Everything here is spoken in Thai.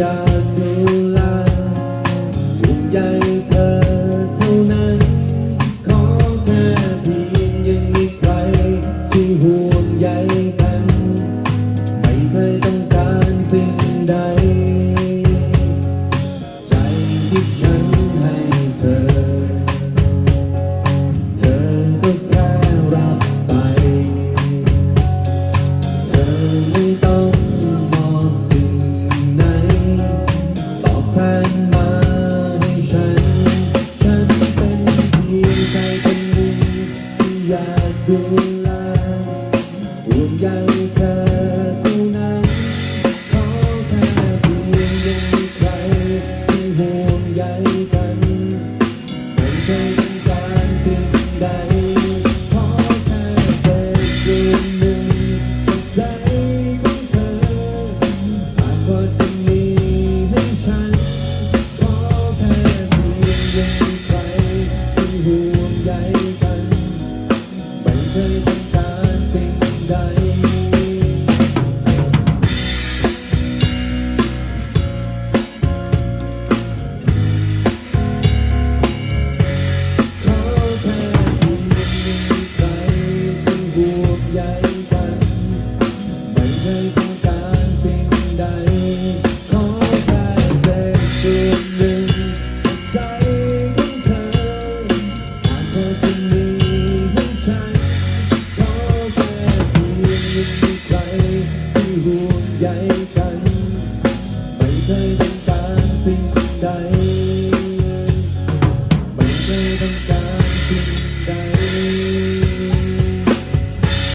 yeah. ดูแลห่วงใยเธอเท่านั้นขอแค่เพียงมีใครที่ห่วงใยกันไม่เคยต้องการสิ่งใดขอแค่เศษส่วนหนึ่งจากใจของเธอหากว่าจะมีให้ฉันขอแค่เพียง ไห่วงใยกัน ไม่เคยเป็นการสิ่งใด